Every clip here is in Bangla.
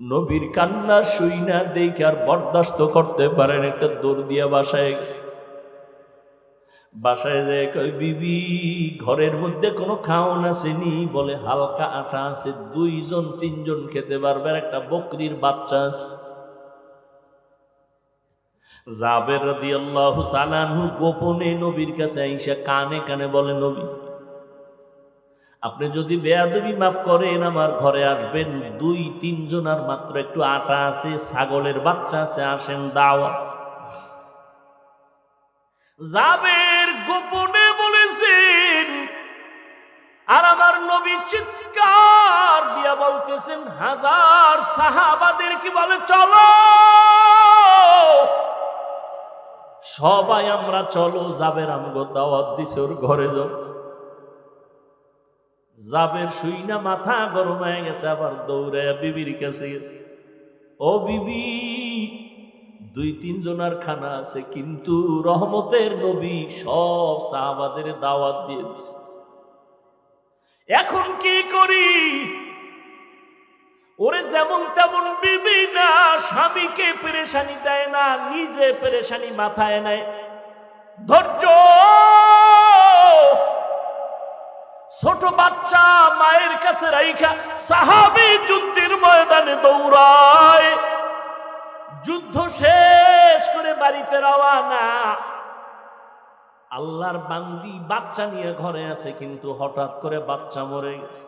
নবীর কান্না শুই না, দেখে আর বরদাস্ত করতে পারেন একটা দৌড় দিয়া বাসায় গেছে। বাসায় যে কই বিবি, ঘরের মধ্যে কোনো খাওয়ান আসেনি? বলে, হালকা আটা আছে, দুইজন, তিনজন খেতে পারবে একটা বকরির বাচ্চা আছে। জাবের রাদিয়াল্লাহু তাআলাহু গোপনে নবীর কাছে আইসা কানে কানে বলে, নবী আপনি যদি বেয়াদবি মাফ করেন, আমার ঘরে আসবেন দুই তিনজন আর মাত্র একটু আটা আছে, ছাগলের বাচ্চা আছে, আসেন দাওয়া। জাবের গোপনে বলেছেন, আর আমার নবী চিৎকার দিয়া বলতেছেন, হাজার সাহাবাদের কি বলে, চলো। সবাই আমরা, চলো যাবের আমগো দাওয়াত দিছে ওর ঘরে যাও। জাবের শুই না, মাথা গরম হয়ে গেছে, আবার দৌড়ে বিবির কাছে গেছে। ও বিবি, দুই তিন জনার খানা আছে, কিন্তু রহমতের নবী সব সাহাবাদের দাওয়াত দিয়ে দিছে। এখন কি করি? ওরে যেমন তেমন বিবি না, স্বামীকে পেরেশানি দেয় না, নিজে পেরেশানি মাথায় নেয়। ধৈর্য ছোট বাচ্চা মায়ের কাছে রাইখা সাহাবি যুদ্ধের ময়দানে দৌড়ায়। যুদ্ধ শেষ করে বাড়িতে রওয়ানা আল্লাহর বান্দি বাচ্চা নিয়ে ঘরে আছে, কিন্তু হঠাৎ করে বাচ্চা মরে গেছে।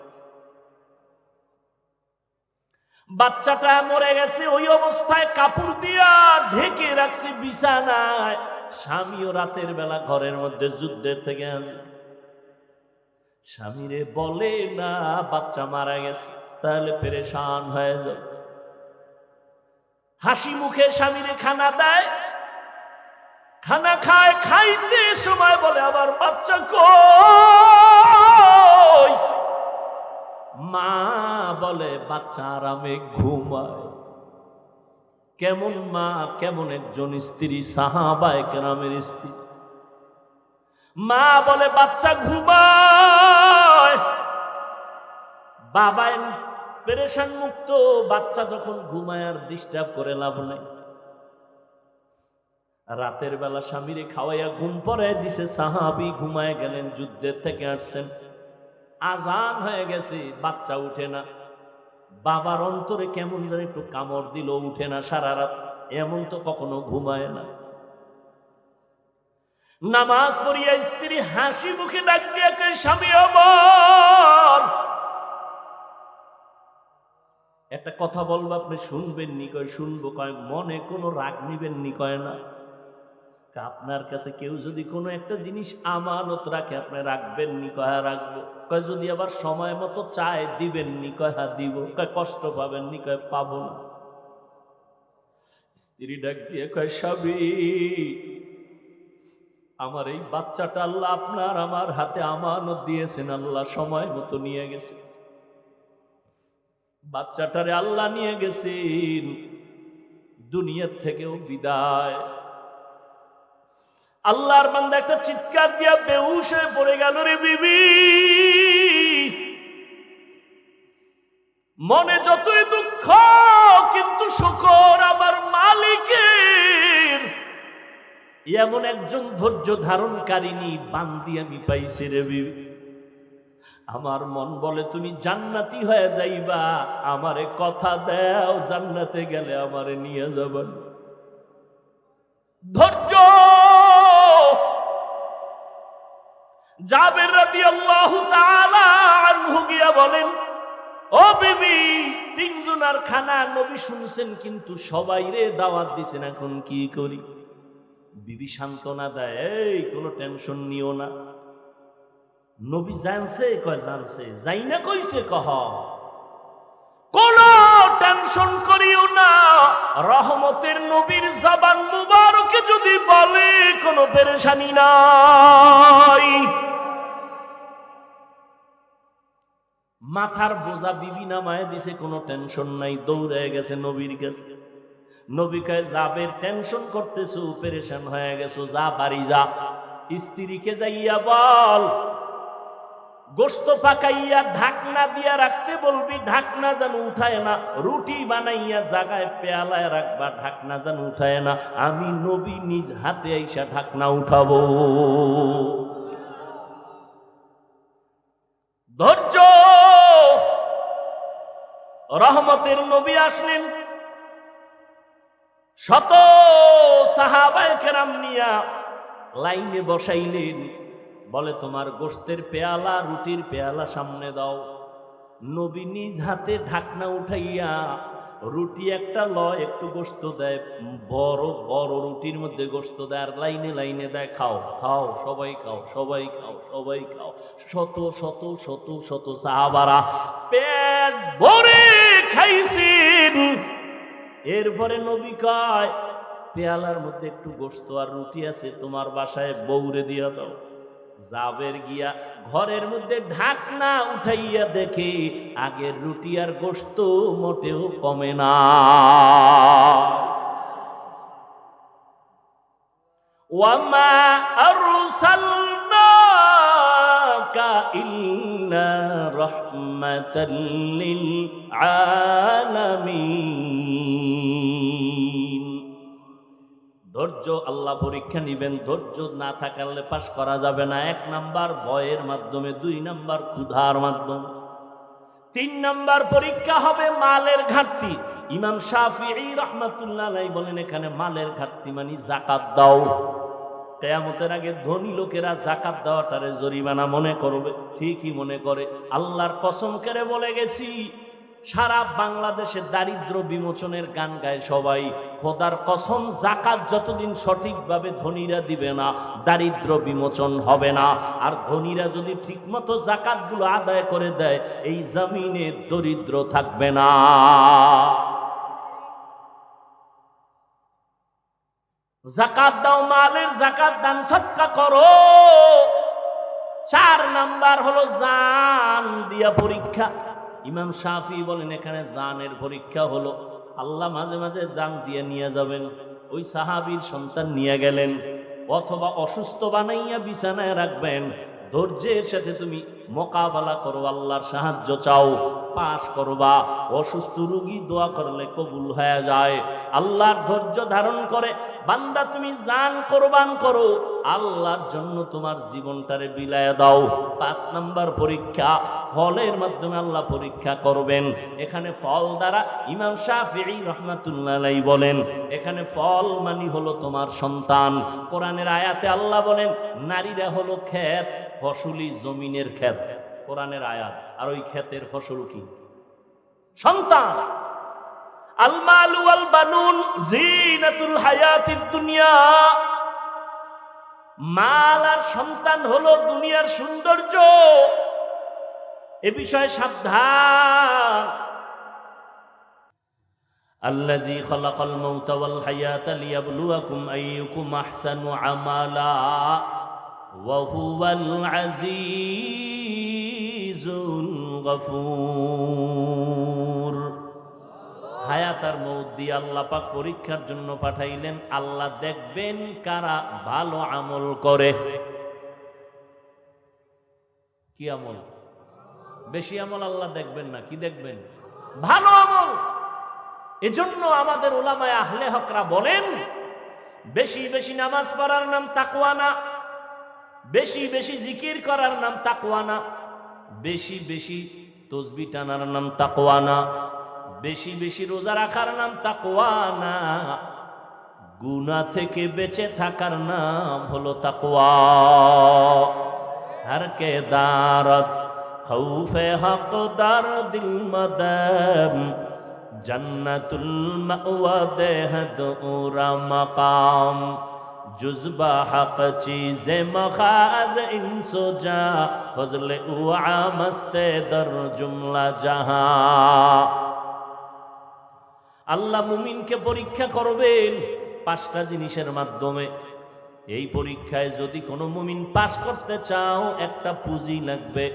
বাচ্চাটা মরে গেছে, ওই অবস্থায় কাপড় দিয়া ঢেকে রাখছে, বিছানায়। স্বামীও রাতের বেলা ঘরের মধ্যে যুদ্ধের থেকে আসে। স্বামীরে বলে, না, বাচ্চা মারা গেছে, তাহলে পেরেশান হয়ে যাবে হাসি মুখে স্বামীরে খানা দেয়, খানা খায়, খাইতে সময় বলে আবার বাচ্চা কই? মা বলে বাচ্চা আরামে ঘুমায় কেমন মা, কেমন একজন স্ত্রী, সাহাবায় কেরামের স্ত্রী। মা বলে, বাচ্চা ঘুমায় বাবা পেরেশান মুক্ত, বাচ্চা যখন ঘুমায় আর ডিস্টার্ব করে লাভ নেই। রাতের বেলা স্বামীরে খাওয়াইয়া ঘুম পড়ায় দিছে, সাহাবি ঘুমায় গেলেন যুদ্ধের থেকে আসছেন। আজান হয়ে গেছে, বাচ্চা উঠে না। বাবার অন্তরে কেমন যেন একটু কামড় দিল উঠে না সারা রাত, এমন তো কখনো ঘুমায় না। নামাজ পড়িয়া স্ত্রী হাসি মুখে ডাক দিয়া স্বামী আমার একটা কথা বলব, আপনি শুনবেন নি, কয় শুনব, কয় মনে কোনো রাগ নিবেন নি, কয় না? আপনার কাছে কেউ যদি কোনো একটা জিনিস আমানত রাখে, আপনি রাখবেন নি, কয় হ্যাঁ রাখব। কয় যদি আবার সময় মতো চায়, দিবেন নি, কয় হ্যাঁ দিব। কয় কষ্ট পাবেন নি, কয় পাবো না। স্ত্রী ডাক দিয়ে কয় স্বামী আমার এই বাচ্চাটা আল্লাহ আপনার, আমার হাতে আমানত দিয়েছেন, আল্লাহ সময় মতো নিয়ে গেছে। বাচ্চাটারে আল্লাহ নিয়ে গেছেন, দুনিয়ার থেকেও বিদায়। আল্লাহর বান্দা একটা চিৎকার দিয়া বেউস হয়ে পড়ে গেল রে বিবি। মনে যতই দুঃখ, কিন্তু শুকর আমার মালিকের। এমন একজন ধৈর্য ধারণকারিনী বান্দি আমি পাইছি রে বিবি। আমার মন বলে তুমি জান্নাতি হয়ে যাইবা, আমারে কথা দাও, জান্নাতে গেলে আমারে নিয়ে যাবেন ধৈর্য! জাবের রাদিয়াল্লাহু তাআলা আনহু গিয়া বলেন, ও বিবি, তিনজনার খানা নবী শুনছেন, কিন্তু সবাই রে দাওয়াত দিছেন, এখন কি করি? বিবি সান্ত্বনা দেয়, এই, কোনো টেনশন নিও না। নবী জানছে, কয়, জানছে। যাই না কইছে, কহ। কোন টেনশন করিও না। রহমতের নবীর জবান মুবারকে যদি বলে, কোনো পেরেশানি নাই। মাথার বোঝা বিবি নামায় দিছে, কোনো টেনশন নাই দৌড়ে গেছে নবীর কাছে। নবী কয়, যাবের টেনশন করতেছো, পেরেশান হয়ে গেছো, যা বাড়ি যা। স্ত্রীকে যাইয়া বল গোস্ত পাকাইয়া ঢাকনা দিয়া রাখতে বলবি, ঢাকনা যেন উঠায় না। রুটি বানাইয়া জাগায় পেয়ালায় রাখবা, ঢাকনা যেন উঠায় না। আমি নবী নিজ হাতে আইসা ঢাকনা উঠাবো। ধৈর্য! রহমতের নবী আসলেন। শত সাহাবায় কেরাম নিয়া লাইনে বসাইলেন। বলে, তোমার গোস্তের পেয়ালা, রুটির পেয়ালা সামনে দাও। নবী নিজ হাতে ঢাকনা উঠাইয়া রুটি একটা লয়, একটু গোস্ত দেয়। বড় বড় রুটির মধ্যে গোস্ত দেয় আর লাইনে লাইনে দেয়, খাও খাও, সবাই খাও সবাই খাও সবাই খাও। শত শত শত শত সাহাবারা পেট ভরে খাইছেন। এরপরে নবী কয়, পেয়ালার মধ্যে একটু গোস্ত আর রুটি আছে, তোমার বাসায় বৌরে দিয়া দাও। জাবের গিয়া ঘরের মধ্যে ঢাকনা উঠাইয়া দেখে আগের রুটি আর গোস্ত মোটেও কমে না। ওয়ামা আরসালনাকা ইল্লা রাহমাতাল আলামিন। ধৈর্য, আল্লাহ পরীক্ষা নিবেন। ধৈর্য না থাকালে পাশ করা যাবে না। এক নাম্বার ভয়ের মাধ্যমে, দুই নাম্বার ক্ষুধার মাধ্যমে। তিন নাম্বার পরীক্ষা হবে মালের ঘাটতি। ইমাম শাফি রহমাতুল্লাহ বলেন এখানে মালের ঘাটতি মানে জাকাত দাও। কেয়ামতের আগে ধনী লোকেরা জাকাত দেওয়াটারে জরিমানা মনে করবে, ঠিকই মনে করে। আল্লাহর কসম করে বলে গেছি সারা বাংলাদেশে দারিদ্র বিমোচনের গান গায় সবাই। খোদার কসম, জাকাত যতদিন সঠিকভাবে ধনীরা দিবে না, দারিদ্র বিমোচন হবে না। আর ধনীরা যদি ঠিকমতো জাকাতগুলো আদায় করে দেয়, এই জমিনে দরিদ্র থাকবে না। জাকাত দাও মালের, জাকাত দান, সৎকা করো। চার নাম্বার হলো জান দিয়া পরীক্ষা। ইমাম শাফি বলেন, এখানে জানের পরীক্ষা হলো। আল্লাহ মাঝে মাঝে জান দিয়ে নিয়ে যাবেন। ওই সাহাবির সন্তান নিয়ে গেলেন। অথবা অসুস্থ বানাইয়া বিছানায় রাখবেন। ধৈর্যের সাথে তুমি মোকাবেলা করো, আল্লাহর সাহায্য চাও। পাশ করবা। অসুস্থ রুগী দোয়া করলে কবুল হয়ে যায়। আল্লাহর ধৈর্য ধারণ করে, বান্দা তুমি জান কোরবান করো, আল্লাহর জন্য তোমার জীবনটারে বিলায় দাও। পাঁচ নাম্বার পরীক্ষা, ফলের মাধ্যমে আল্লাহ পরীক্ষা করবেন। এখানে ফল দ্বারা ইমাম শাফিঈ রহমাতুল্লাহ বলেন, এখানে ফল মানি হলো তোমার সন্তান। কোরআনের আয়াতে আল্লাহ বলেন, নারীরা হলো ক্ষেত, ফসলি জমিনের ক্ষেত। কোরআনের আয়াত, আর ওই ক্ষেতের ফসল কি? সন্তান! আলমালু আল বানুন জিনাতুল হায়াতির দুনিয়া। মাল আর সন্তান হলো দুনিয়ার সৌন্দর্য। এ বিষয়ে সাবধান। আল্লাযী খালাকাল মাউতা ওয়াল হায়াতা লিয়াবলুয়াকুম আইয়ুকুম আহসানু আমালা। ওয়া আজিজুল গফুর। হায়াতার মৌদ দিয়ে আল্লাহ পাক পরীক্ষার জন্য পাঠাইলেন, আল্লাহ দেখবেন কারা ভালো আমল করে। কি আমল? বেশি আমল আল্লাহ দেখবেন না, কি দেখবেন? ভালো আমল! এজন্য আমাদের ওলামায় আহলে হকরা বলেন, বেশি বেশি নামাজ পড়ার নাম তাকুয়ানা বেশি বেশি জিকির করার নাম তাকুয়ানা বেশি বেশি তসবি টানার নাম তাকোয়া বেশি বেশি রোজা রাখার নাম তাকোয়া গুনা থেকে বেঁচে থাকার নাম হলো তাকোয়া হর কে দারত খৌফে হক দার দিল মদম, জন্নতুল মাওয়া দেহ দুরা মাকাম। جزبہ حق چیز مخاز ان سو جا فضل اوعا مست در جملہ جہاں আল্লাহ মুমিনকে পরীক্ষা করবেন পাঁচটা জিনিসের মাধ্যমে। এই পরীক্ষায় যদি কোনো মুমিন পাশ করতে চাও, একটা পুঁজি লাগবে।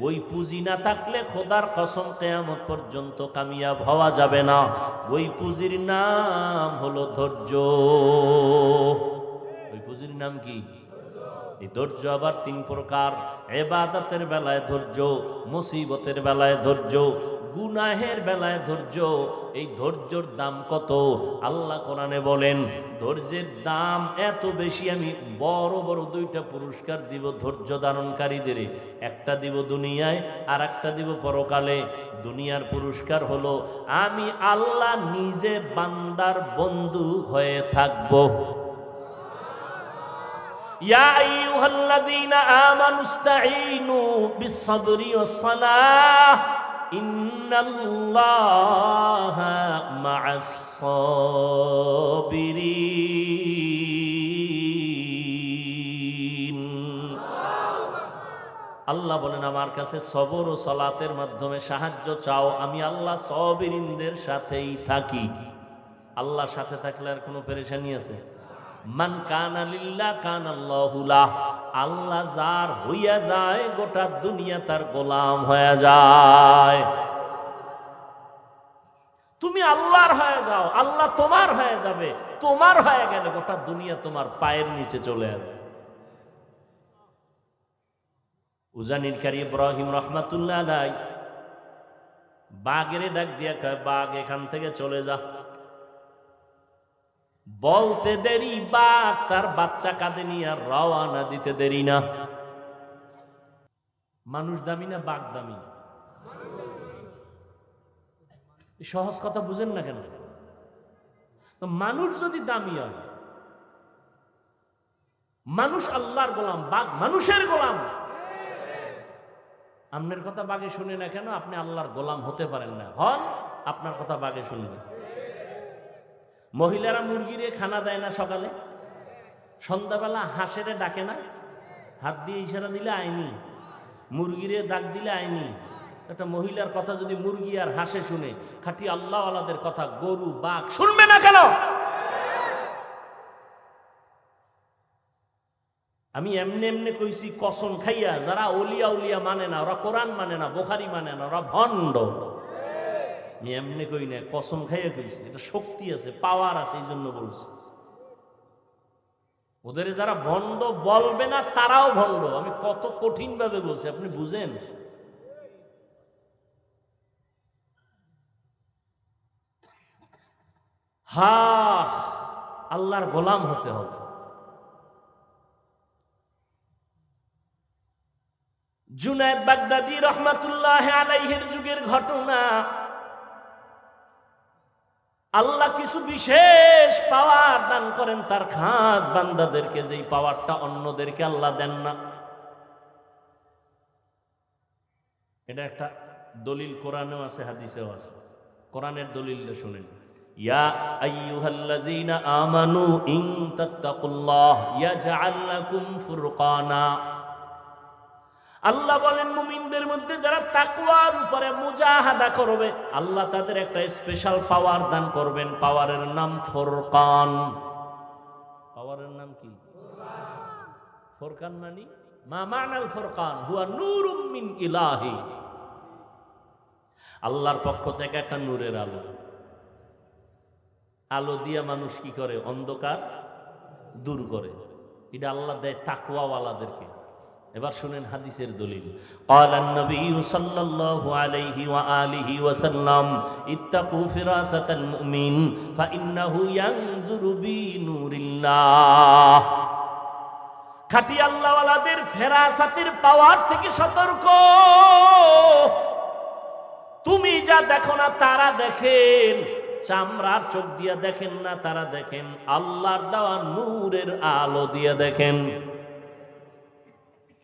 ওই পুঁজি না থাকলে খোদার কসম কেয়ামত পর্যন্ত কামিয়াব হওয়া যাবে না। ওই পুঁজির নাম হলো ধৈর্য। ওই পুঁজির নাম কি? এই ধৈর্য আবার তিন প্রকার। এবাদতের বেলায় ধৈর্য, মুসিবতের বেলায় ধৈর্য, গুনাহের বেলায় ধৈর্য। এই ধৈর্যর দাম কত? আল্লাহ কোরআনে বলেন, ধৈর্যের দাম এত বেশি আমি বড় বড় দুইটা পুরস্কার দিব ধৈর্য ধারণকারীদের। একটা দিব দুনিয়ায় আর একটা দিব পরকালে। দুনিয়ার পুরস্কার হলো, আমি আল্লাহ নিজে বান্দার বন্ধু হয়ে থাকব। ইয়া আইয়ুহাল্লাযীনা আমানু ইসতাঈনু বিস-সাবরি ওয়াস-সালাহ ইন্নাল্লাহা মা'আস-সাবিরিন আল্লাহ বলেন, আমার কাছে সবর ও সলাতের মাধ্যমে সাহায্য চাও, আমি আল্লাহ সবিরিনদের সাথেই থাকি। আল্লাহ সাথে থাকলে আর কোনো পেরেশানি আছে? মান কানা লিল্লাহ কান আল্লাহুলাহ আল্লাহ যার হইয়া যায়, গোটা দুনিয়া তার গোলাম হয়ে যায়। তুমি আল্লাহর হয়ে যাও, আল্লাহ তোমার হয়ে যাবে, তোমার হয়ে গেলে গোটা দুনিয়া তোমার পায়ের নিচে চলে আসবে উজানির কারি ইব্রাহিম রহমাতুল্লাহ আলাই বাঘেরে ডাক দিয়া বাঘ এখান থেকে চলে যা। বলতে দেরি বাঘ তার বাচ্চা কাঁদে নিয়ে রওয়ানা দিতে দেরি না। মানুষ দামি না, বাঘ দামি? সহজ কথা বুঝেন না কেন? তো মানুষ যদি দামি হয়, মানুষ আল্লাহর গোলাম, বাঘ মানুষের গোলাম। আপনার কথা বাঘে শুনে না কেন? আপনি আল্লাহর গোলাম হতে পারেন না। হন, আপনার কথা বাগে শুনবেন মহিলারা মুরগিরে খানা দেয় না সকালে? সন্ধ্যাবেলা হাঁসেরে ডাকে না? হাত দিয়ে ইশারা দিলে আইনি। মুরগিরে ডাক দিলে আইনি। একটা মহিলার কথা যদি মুরগি আর হাঁসে শুনে, খাটি আল্লাহওয়ালাদের কথা, গরু, বাঘ, শুনবে না কেন? আমি এমনি এমনি কইছি, কসম খাইয়া যারা অলিয়া উলিয়া মানে না, ওরা কোরআন মানে না, বোখারি মানে না, ওরা ভণ্ড। আমি এমনি কই না কসম খাইয়া কইছি, এটা শক্তি আছে পাওয়ার আছে, এই জন্য বলছি। ওদের যারা ভণ্ড বলবে না, তারাও ভণ্ড। আমি কত কঠিন ভাবে বলছি, আপনি বুঝেন? হা, আল্লাহর গোলাম হতে হবে। জুনায়দ বাগদাদি রহমাতুল্লাহ আলাইহের যুগের ঘটনা আল্লাহ কিছু বিশেষ পাওয়ার দান করেন, তার খাস বান্দাদেরকে, যেই পাওয়ারটা অন্যদেরকে আল্লাহ দেন না। এটা একটা দলিল কোরআনেও আছে, হাদিসেও আছে। কোরআনের দলিলটা শুনেন। ইয়া আমানু ইন তাত্তাকুল্লাহ ইয়াজআল লাকুম ফুরকানা। আল্লাহ বলেন, মুমিনদের মধ্যে যারা তাকওয়ার উপরে মুজাহাদা করবে, আল্লাহ তাদের একটা স্পেশাল পাওয়ার দান করবেন। পাওয়ারের নাম ফোরকান। পাওয়ারের নাম কি? ফোরকান মানে? মা মানাল ফোরকান, হুয়া নূরুম মিন ইলাহি। আল্লাহর পক্ষ থেকে একটা নূরের আলো। আলো দিয়া মানুষ কি করে? অন্ধকার দূর করে। এটা আল্লাহ দেয় তাকওয়াওয়ালাদেরকে। এবার শুনেন হাদিসের দলিল قال النبي صلى الله عليه وآله وسلم اتقوا فراسة المؤمن فإنه ينظر بنور الله খাটি আল্লাহওয়ালাদের ফেরাসাতের পাওয়ার থেকে সতর্ক তুমি যা দেখো না তারা দেখেন চামড়ার চোখ দিয়া দেখেন না তারা দেখেন আল্লাহর দেওয়া নূরের আলো দিয়ে দেখেন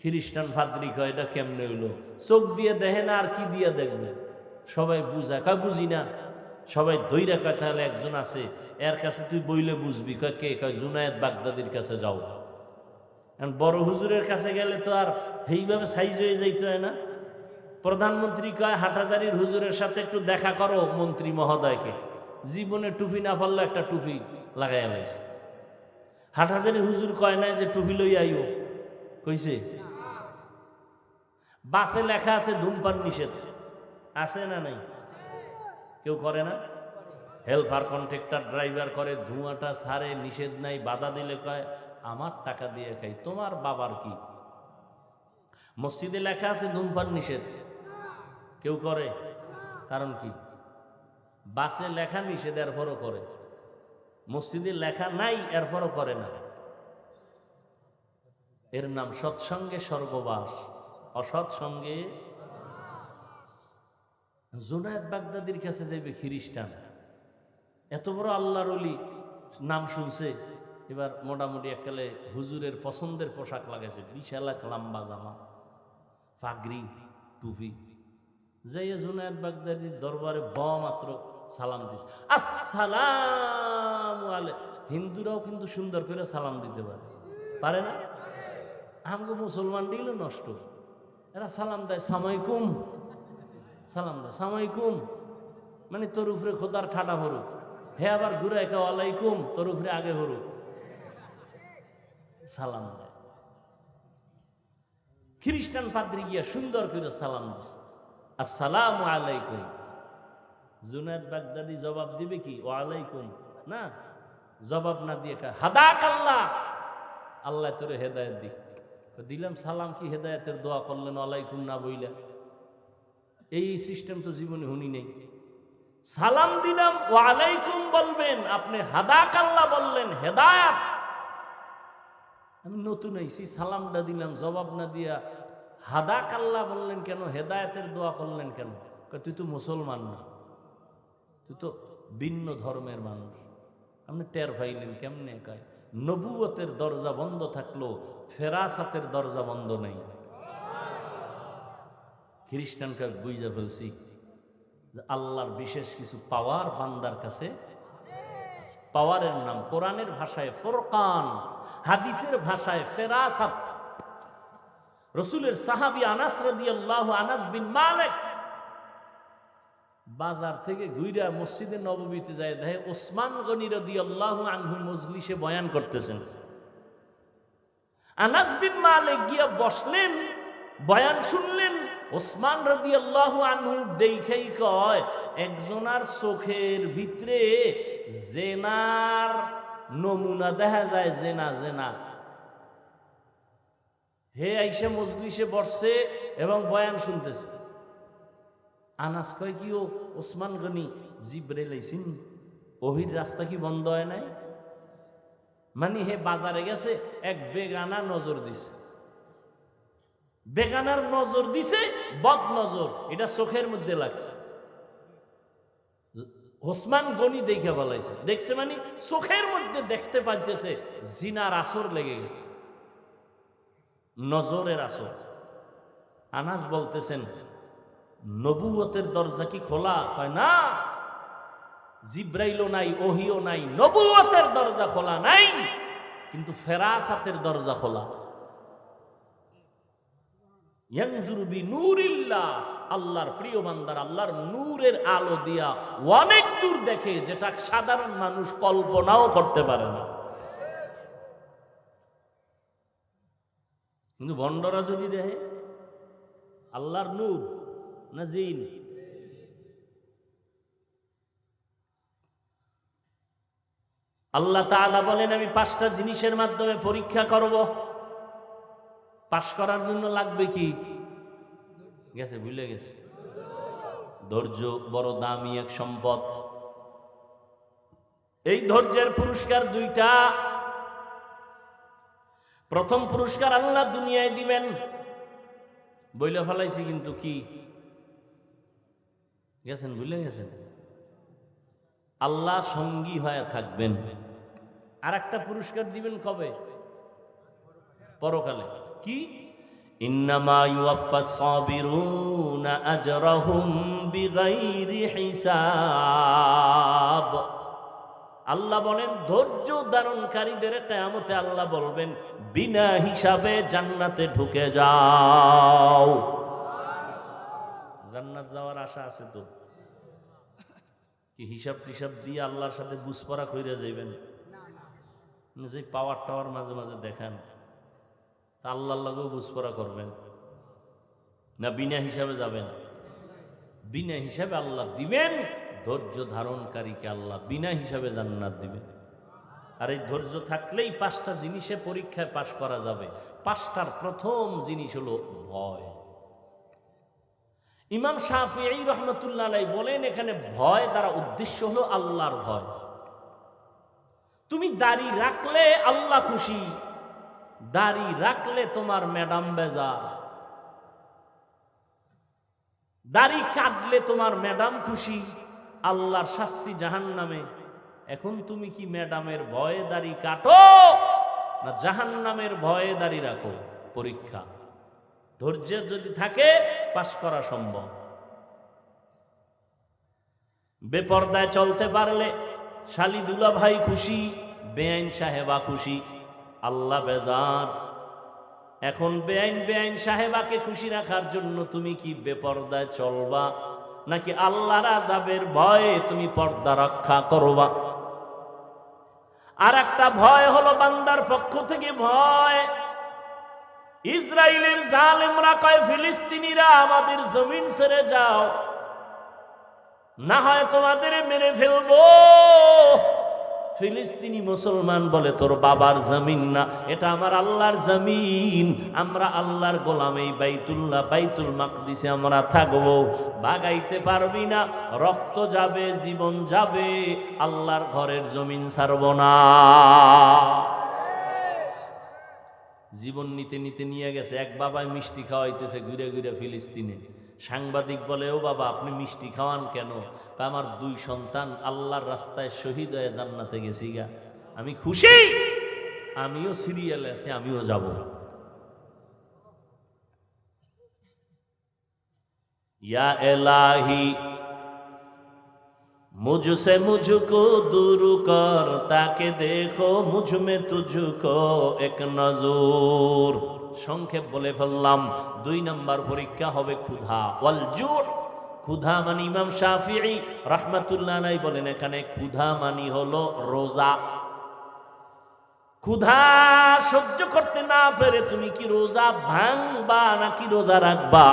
খ্রিস্টান ফাদ্রি কয় এটা কেমনে হইল? চোখ দিয়ে দেখে না আর কি দিয়ে দেখবে? সবাই বুঝা, কয় বুঝি না? সবাই দইরা কয়, তাহলে একজন আছে, এর কাছে তুই বইলে বুঝবি। কয়, কে? কয়, জুনায়েদ বাগদাদির কাছে যাও। এখন বড় হুজুরের কাছে গেলে তো আর সেইভাবে সাইজ হয়ে যাইতে হয় না। প্রধানমন্ত্রী কয় হাটাজারির হুজুরের সাথে একটু দেখা করো মন্ত্রী মহোদয়কে। জীবনে টুপি না পারলে একটা টুপি লাগাই লাইছে। হাটাজারির হুজুর কয় নাই যে, টুপি লই আইও। কইছে বাসে লেখা আছে ধূমপান নিষেধ। আছে না নাই? কেউ করে না? হেল্পার কন্ট্রাক্টর, ড্রাইভার করে, ধোঁয়াটা সারে, নিষেধ নাই, বাধা দিলে কয়, আমার টাকা দিয়ে খাই, তোমার বাবার কি? মসজিদে লেখা আছে ধূমপান নিষেধ। কেউ করে? কারণ কি? বাসে লেখা নিষেধ, এরপরও করে। মসজিদে লেখা নাই, এরপরও করে না। এর নাম সৎসঙ্গে স্বর্গবাস। অসৎসঙ্গে জুনায়দ বাগদাদির কাছে যাইবে খ্রিস্টান। এত বড় আল্লাহর অলি নাম শুনছে, এবার মোটামুটি এককালে হুজুরের পছন্দের পোশাক লাগাইছে, বিশাল এক লম্বা জামা পাগড়ি টুপি। যাইয়া জুনায়দ বাগদাদির দরবারে ব মাত্র সালাম দিছে। আসসালাম আলে, হিন্দুরাও কিন্তু সুন্দর করে সালাম দিতে পারে। পারে না? আমগো মুসলমান দিল নষ্ট। এরা সালাম দেয় সামাইকুম সালাম দেয় সামাইকুম মানে তোর উপরে খোদার ঠাটা হরু হে আবার ঘুরে একা ওয়ালাইকুম তোর উপরে আগে হরু সালাম দেয়। খ্রিস্টান পাদ্রি গিয়া সুন্দর করে সালাম দিছে আসসালাম আলাইকুম। জুনায়দ বাগদাদি জবাব দিবে কি? ওয়ালাইকুম। না, জবাব না দিয়ে হাদাক আল্লাহ। আল্লাহ তোরে হেদায়ত দি দিলাম, সালাম কি হেদায়তের দোয়া করলেন? ওয়ালাইকুম না বইলা। এই সিস্টেম তো জীবনে শুনি নেই। সালাম দিলাম, ওয়ালাইকুম বলবেন, আপনি হাদাক আল্লাহ বললেন, হেদায়াত। আমি নতুন আইসি সালামটা দিলাম, জবাব না দিয়া হাদাক আল্লাহ বললেন কেন, হেদায়তের দোয়া করলেন কেন? তুই তো মুসলমান না, তুই তো ভিন্ন ধর্মের মানুষ। আপনি টের পাইলেন কেমনে একায় নবুয়তের দরজা বন্ধ থাকল, ফেরাসাতের দরজা বন্ধ নেই। খ্রিস্টানকে বুঝে ফেলছি আল্লাহর বিশেষ কিছু পাওয়ার বান্দার কাছে পাওয়ারের নাম কোরআনের ভাষায় ফোরকান, হাদিসের ভাষায় ফেরাসাত। রসুলের সাহাবি আনাস রাদিয়াল্লাহু আনাস বিন মালিক বাজার থেকে ঘুইরা মসজিদে নববীতে যায়, দেখে ওসমান গনি রাদিয়াল্লাহু আনহু মজলিসে বয়ান করতেছেন। আনাস বিন মালিক গিয়া বসলেন, বয়ান শুনলেন, ওসমান রাদিয়াল্লাহু আনহু দেখাই কয়, একজনার চোখের ভিতরে জেনার নমুনা দেখা যায়, জেনা জেনা। হে আইসা মজলিসে বসছে এবং বয়ান শুনতেছে। আনাস কয় কি ও ওসমান গনি জিব্রে লাইছিন ওহির রাস্তা কি বন্ধ হয় নাই? মানে হে বাজারে গেছে, এক বেগানা নজর দিছে। বেগানার নজর দিছে বদ নজর এটা চোখের মধ্যে লাগছে। ওসমান গনি দেখে বলাইছে। দেখছে মানে চোখের মধ্যে দেখতে পাইতেছে, জিনার আসর লেগে গেছে। নজরের আসর। আনাস বলতেছেন নবুয়তের দরজা কি খোলা? কয় না। জিব্রাইলও নাই, ওহিও নাই, নবুয়তের দরজা খোলা নাই, কিন্তু ফেরাসাতের দরজা খোলা। আল্লাহর প্রিয় বান্দার আল্লাহর নূরের আলো দিয়া অনেক দূর দেখে, যেটা সাধারণ মানুষ কল্পনাও করতে পারে না। কিন্তু বন্ডরা যদি দেখে, আল্লাহর নূর না জিন আল্লাহ তাআলা বলেন, আমি পাঁচটা জিনিসের মাধ্যমে পরীক্ষা করব। পাশ করার জন্য লাগবে কি? গেছে, ভুলে গেছে। ধৈর্য বড় দামি এক সম্পদ। এই ধৈর্যের পুরস্কার দুইটা। প্রথম পুরস্কার আল্লাহ দুনিয়ায় দিবেন। বইলে ফেলাইছি কিন্তু কি? গেছেন, ভুলে গেছেন? আল্লাহ সঙ্গী হয়ে থাকবেন। আর একটা পুরস্কার দিবেন কবে? পরকালে। কি? ইন্নামা আল্লাহ বলেন, ধৈর্য ধারণকারীদের কেয়ামতে আল্লাহ বলবেন, বিনা হিসাবে জান্নাতে ঢুকে যাও। জান্নাত যাওয়ার আশা আছে তো? কি হিসাব টিসাব দিয়ে আল্লাহর সাথে বুঝপরা কইরা যাইবেন? যে পাওয়ার টাওয়ার মাঝে মাঝে দেখান, তা আল্লাহর লগেও বুঝপরা করবেন। না, বিনা হিসাবে যাবেন বিনা হিসাবে আল্লাহ দিবেন, ধৈর্য ধারণকারীকে আল্লাহ বিনা হিসাবে জান্নাত দিবেন। আর এই ধৈর্য থাকলেই পাঁচটা জিনিসে পরীক্ষায় পাশ করা যাবে। পাঁচটার প্রথম জিনিস হলো ভয়। ইমাম শাহি রহমতুল্লাহ বলেন, এখানে ভয় দ্বারা উদ্দেশ্য হলো আল্লাহর ভয়। তুমি দাড়ি রাখলে আল্লাহ খুশি, দাড়ি রাখলে তোমার ম্যাডাম বেজা দাড়ি কাটলে তোমার ম্যাডাম খুশি, আল্লাহর শাস্তি জাহান নামে এখন তুমি কি ম্যাডামের ভয়ে দাড়ি কাটো, না জাহান নামের ভয়ে দাড়ি রাখো? পরীক্ষা। ধৈর্যের যদি থাকে, পাশ করা সম্ভব। বেপর্দায় চলতে পারলে শালি দুলা ভাই খুশি, বেআইন সাহেবা খুশি, আল্লাহ বেজার। এখন বেআইন বেআইন সাহেবাকে খুশি রাখার জন্য তুমি কি বেপর্দায় চলবা? নাকি আল্লাহ রাজাবের ভয়ে তুমি পর্দা রক্ষা করবা? আর একটা ভয় হলো বান্দার পক্ষ থেকে ভয়। ইসরায়েলের জালেমরা কয়, ফিলিস্তিনিরা আমাদের জমিন ছেড়ে যাও। না হয় তোমাদের মেরে ফেলব। ফিলিস্তিনি মুসলমান বলে, তোর বাবার জমিন না, এটা আমার আল্লাহর জমিন। আমরা আল্লাহর গোলাম এই বাইতুল্লাহ, বাইতুল মাকদিসে আমরা থাকব। বাগাইতে পারবি না, রক্ত যাবে, জীবন যাবে, আল্লাহর ঘরের জমিন ছাড়ব না। জীবন নিতে নিতে নিয়ে গেছে। এক বাবায় মিষ্টি খাওয়াইতেছে ঘুরে ঘুরে ফিলিস্তিনে। সাংবাদিক বলে, ও বাবা, আপনি মিষ্টি খাওয়ান কেন? তা আমার দুই সন্তান আল্লাহর রাস্তায় শহীদ হয়ে জান্নাতে গেছি গা। আমি খুশি, আমিও সিরিয়ালে আছি, আমিও যাব। ইয়া এলাহি मुझसे मुझको दूर कर ताके देखो मुझ में तुझको एक নজর সংক্ষেপ বলে ফেললাম দুই নম্বর পরীক্ষা হবে ক্ষুধা ওয়াল জোর ক্ষুধা মানে ইমাম শাফিঈ রাহমাতুল্লাহ আলাই বলেন এখানে ক্ষুধা মানি হলো রোজা ক্ষুধা সহ্য করতে না পেরে তুমি কি রোজা ভাঙবা নাকি রোজা রাখবা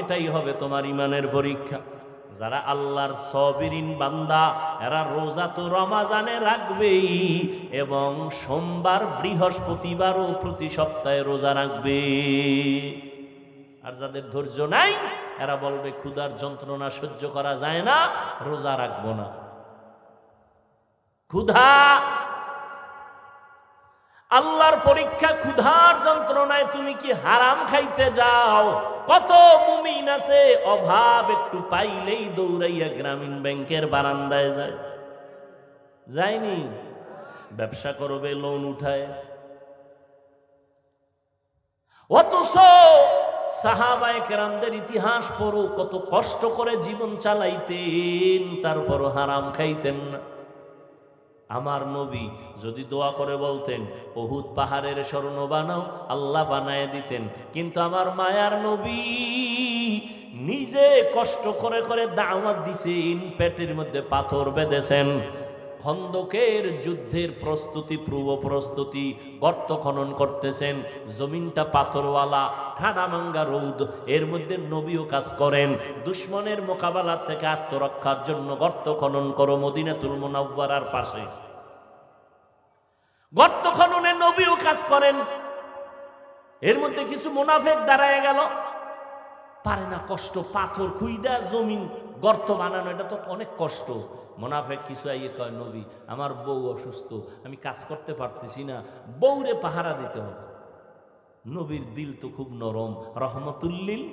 এটাই হবে তোমার ইমানের পরীক্ষা যারা আল্লাহর সবিরিন বান্দা, এরা রোজা তো রমাজানে রাখবেই এবং সোমবার বৃহস্পতিবারও প্রতি সপ্তাহে রোজা রাখবে। আর যাদের ধৈর্য নাই, এরা বলবে, ক্ষুধার যন্ত্রণা সহ্য করা যায় না, রোজা রাখব না। ক্ষুধা আল্লাহর পরীক্ষা ক্ষুধার যন্ত্রণায় তুমি কি হারাম খাইতে যাও? কত মুমিন আছে, অভাব একটু পাইলেই দৌড়াইয়া গ্রামীণ ব্যাংকের বারান্দায় যায়। যায়নি? ব্যবসা করবে লোন উঠায়। অথচ সাহাবায় কেরামদের ইতিহাস পড়ো, কত কষ্ট করে জীবন চালাইতেন তারপর হারাম খাইতেন না। আমার নবী যদি দোয়া করে বলতেন অহুদ পাহাড়ের স্বর্ণ বানাও, আল্লাহ বানায় দিতেন। কিন্তু আমার মায়ার নবী নিজে কষ্ট করে করে দাওয়াত দিছেন, পেটের মধ্যে পাথর বেঁধেছেন। খন্দকের যুদ্ধের প্রস্তুতি, পূর্ব প্রস্তুতি গর্ত খনন করতেছেন। জমিনটা পাথরওয়ালা ঠাডামাঙ্গা রৌদ, এর মধ্যে নবীও কাজ করেন। দুশ্মনের মোকাবেলা থেকে আত্মরক্ষার জন্য গর্ত খনন করো মদিনাতুল মোনাব্বারার পাশে। গর্ত খননে নবীও কাজ করেন। এর মধ্যে কিছু মুনাফেক দাঁড়ায় গেল। পারে না কষ্ট, পাথর খুইদা জমিন গর্ত বানানো, এটা তো অনেক কষ্ট। মোনাফেক কিছু আইয়ে কয়, নবী, আমার বউ অসুস্থ, আমি কাজ করতে পারতেছি না, বউরে পাহারা দিতে হবে। নবীর দিল তো খুব নরম রহমতুল্লিল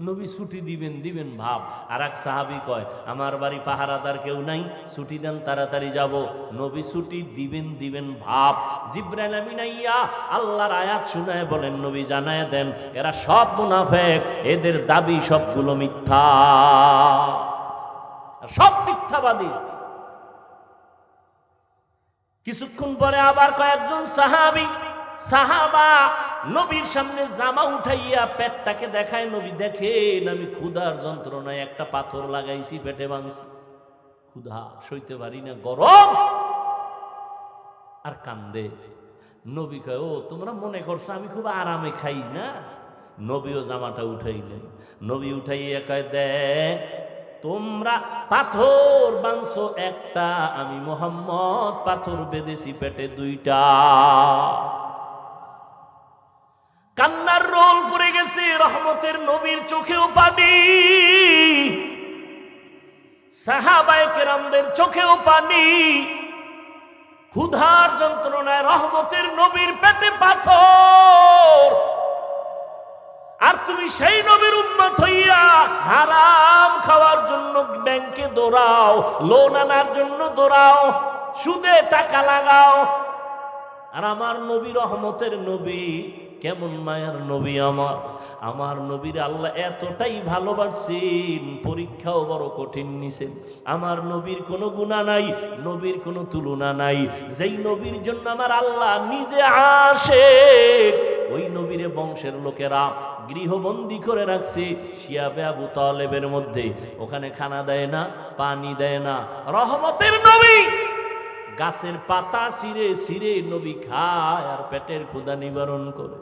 নবী ছুটি দিবেন দিবেন ভাব। আর এক সাহাবি কয়, আমার বাড়ি পাহারাদার কেউ নাই, ছুটি দেন, তাড়াতাড়ি যাব। নবী ছুটি দিবেন দিবেন ভাব। জিব্রাইল আমিনাইয়া আল্লাহর আয়াত শুনায় বলেন, নবী জানায় দেন, এরা সব মুনাফেক, এদের দাবি সবগুলো মিথ্যা। সব মিথ্যাবাদী। কিছুক্ষণ পরে আবার কয়েকজন সাহাবি, সাহাবা নবীর সামনে জামা উঠাইয়া পেটটাকে দেখায়, নবী, দেখেন আমি ক্ষুধার যন্ত্রণায় একটা পাথর লাগাইছি, পেটে বাঁধছি। ক্ষুধা সইতে পারি না, গরম। আর কান্দে। নবী কয়, ও, তোমরা মনে করছ আমি খুব আরামে খাই না? নবীও জামাটা উঠাইলেন। নবী উঠাইয়া কয়, দেখ, তোমরা পাথর বানছো একটা, আমি মোহাম্মদ পাথর বেঁধেছি পেটে দুইটা। কান্নার রোল পড়ে গেছে, রহমতের নবীর চোখেও পানি। সাহাবায়ে কেরামদের চোখেও পানি। ক্ষুধার যন্ত্রণায় রহমতের নবীর পেটে পাথর। আর তুমি সেই নবীর উন্নত হইয়া হারাম খাওয়ার জন্য ব্যাংকে দৌড়াও, লোন আনার জন্য দৌড়াও, সুদে টাকা লাগাও। আর আমার নবী রহমতের নবী কেমন মায়ার নবী আমার? আমার নবীর আল্লাহ এতটাই ভালোবাসছেন পরীক্ষাও বড় কঠিন নিছেন। আমার নবীর কোনো গুণা নাই, নবীর কোনো তুলনা নাই। যেই নবীর জন্য আমার আল্লাহ নিজে আসে ওই নবীরে বংশের লোকেরা গৃহবন্দী করে রাখছে শিয়াবে আবু তালেবের মধ্যে। ওখানে খানা দেয় না, পানি দেয় না। রহমতের নবী গাছের পাতা সিরে সিরে নবী খায় আর পেটের ক্ষুদা নিবারণ করে।